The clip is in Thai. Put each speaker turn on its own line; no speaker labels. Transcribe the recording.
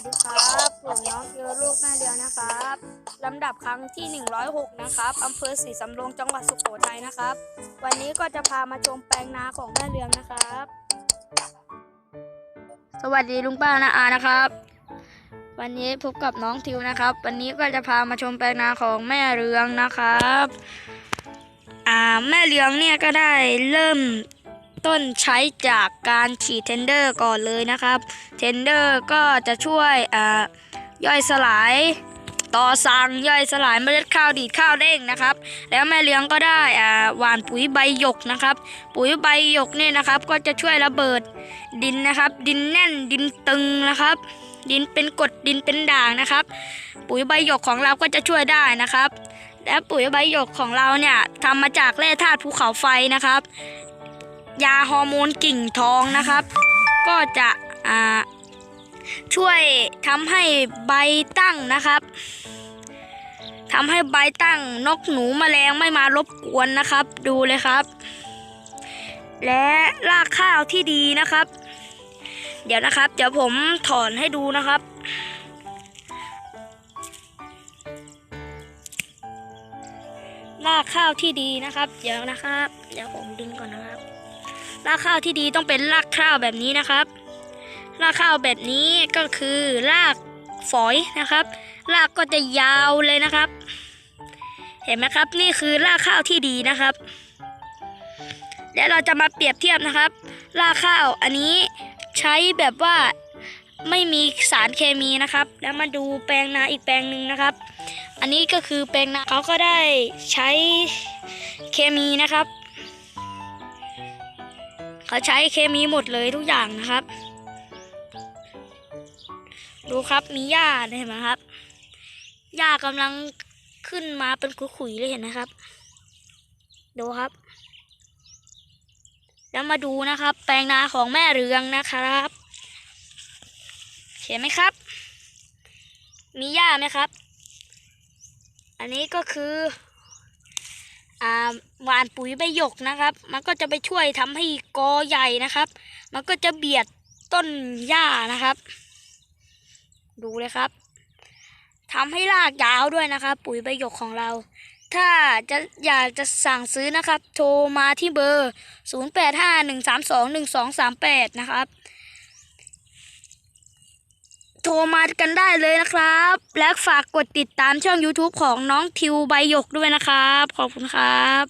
สดีครับ ผมน้องเกียวลูกแม่เรือนะครับ ลำดับครั้งที่ 106 นะครับอำเภอศรีสำโรงจังหวัดสุโขทัยนะครับ วันนี้ก็จะพามาชมแปลงนาของแม่เรืองนะครับ สวัสดีลุงป้านาอานะครับ วันนี้พบกับน้องทิวนะครับ วันนี้ก็จะพามาชมแปลงนาของแม่เรืองนะครับ อ่าแม่เรืองเนี่ยก็ได้เริ่ม ต้นใช้จากการฉีดเทนเดอร์ก่อนเลยนะครับ เทนเดอร์ก็จะช่วยย่อยสลายต่อสั่งย่อยสลายเมล็ดข้าวดีดข้าวเด้งนะครับ แล้วแม่เลี้ยงก็ได้อาหว่านปุ๋ยใบหยกนะครับ ปุ๋ยใบหยกเนี่ยนะครับ ก็จะช่วยระเบิดดินนะครับ ดินแน่นดินตึงนะครับ ดินเป็นกดดินเป็นด่างนะครับ ปุ๋ยใบหยกของเราก็จะช่วยได้นะครับ และปุ๋ยใบหยกของเราเนี่ยทำมาจากแร่ธาตุภูเขาไฟนะครับ ยาฮอร์โมนกิ่งทองนะครับ ก็จะช่วยทำให้ใบตั้งนะครับทำให้ใบตั้งนกหนูแมลงไม่มารบกวนนะครับ ดูเลยครับ และรากข้าวที่ดีนะครับ เดี๋ยวนะครับ เดี๋ยวผมถอนให้ดูนะครับ รากข้าวที่ดีนะครับ เดี๋ยวนะครับ เดี๋ยวผมดึงก่อนนะครับ รากข้าวที่ดีต้องเป็นรากข้าวแบบนี้นะครับ รากข้าวแบบนี้ก็คือรากฝอยนะครับ รากก็จะยาวเลยนะครับ เห็นไหมครับนี่คือรากข้าวที่ดีนะครับแล้วเราจะมาเปรียบเทียบนะครับ รากข้าวอันนี้ใช้แบบว่าไม่มีสารเคมีนะครับ แล้วมาดูแปลงนาอีกแปลงหนึ่งนะครับ อันนี้ก็คือแปลงนาเขาก็ได้ใช้เคมีนะครับ เขาใช้เคมีหมดเลยทุกอย่างนะครับ ดูครับมีหญ้าเห็นไหมครับหญ้ากำลังขึ้นมาเป็นขุยๆเลยเห็นไหมครับ ดูครับ แล้วมาดูนะครับ แปลงนาของแม่เรืองนะครับ เห็นไหมครับ มีหญ้าไหมครับ อันนี้ก็คือ หวานปุ๋ยใบหยกนะครับ มันก็จะไปช่วยทำให้กอใหญ่นะครับ มันก็จะเบียดต้นหญ้านะครับ ดูเลยครับทำให้รากยาวด้วยนะครับ ปุ๋ยใบหยกของเรา ถ้าจะอยากจะสั่งซื้อนะครับ โทรมาที่เบอร์ 0851321238 นะครับ โทรมากันได้เลยนะครับ และฝากกดติดตามช่อง YouTube ของน้องทิวใบหยกด้วยนะครับ ขอบคุณครับ